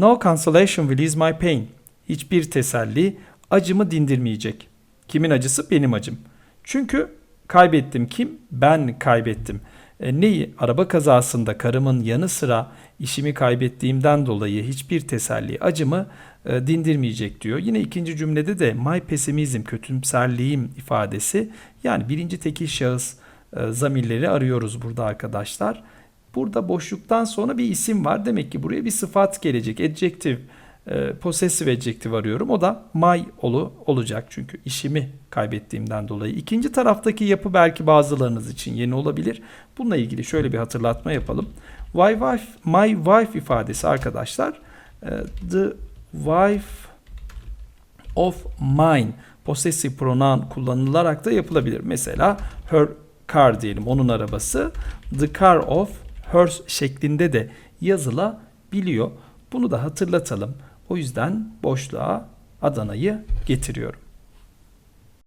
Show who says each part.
Speaker 1: No consolation will ease my pain. Hiçbir teselli acımı dindirmeyecek. Kimin acısı? Benim acım. Çünkü kaybettim kim? Ben kaybettim. E, neyi? Araba kazasında karımın yanı sıra işimi kaybettiğimden dolayı hiçbir teselli acımı e, dindirmeyecek diyor. Yine ikinci cümlede de my pessimism, kötümserliğim ifadesi. Yani birinci tekil şahıs e, zamirleri arıyoruz burada arkadaşlar. Burada boşluktan sonra bir isim var. Demek ki buraya bir sıfat gelecek. Adjective, e, possessive adjective arıyorum. O da my olu olacak. Çünkü işimi kaybettiğimden dolayı. İkinci taraftaki yapı belki bazılarınız için yeni olabilir. Bununla ilgili şöyle bir hatırlatma yapalım. My wife, my wife ifadesi arkadaşlar e, the wife of mine possessive pronoun kullanılarak da yapılabilir. Mesela her car diyelim onun arabası the car of hers şeklinde de yazılabiliyor. Bunu da hatırlatalım. O yüzden boşluğa Adana'yı getiriyorum.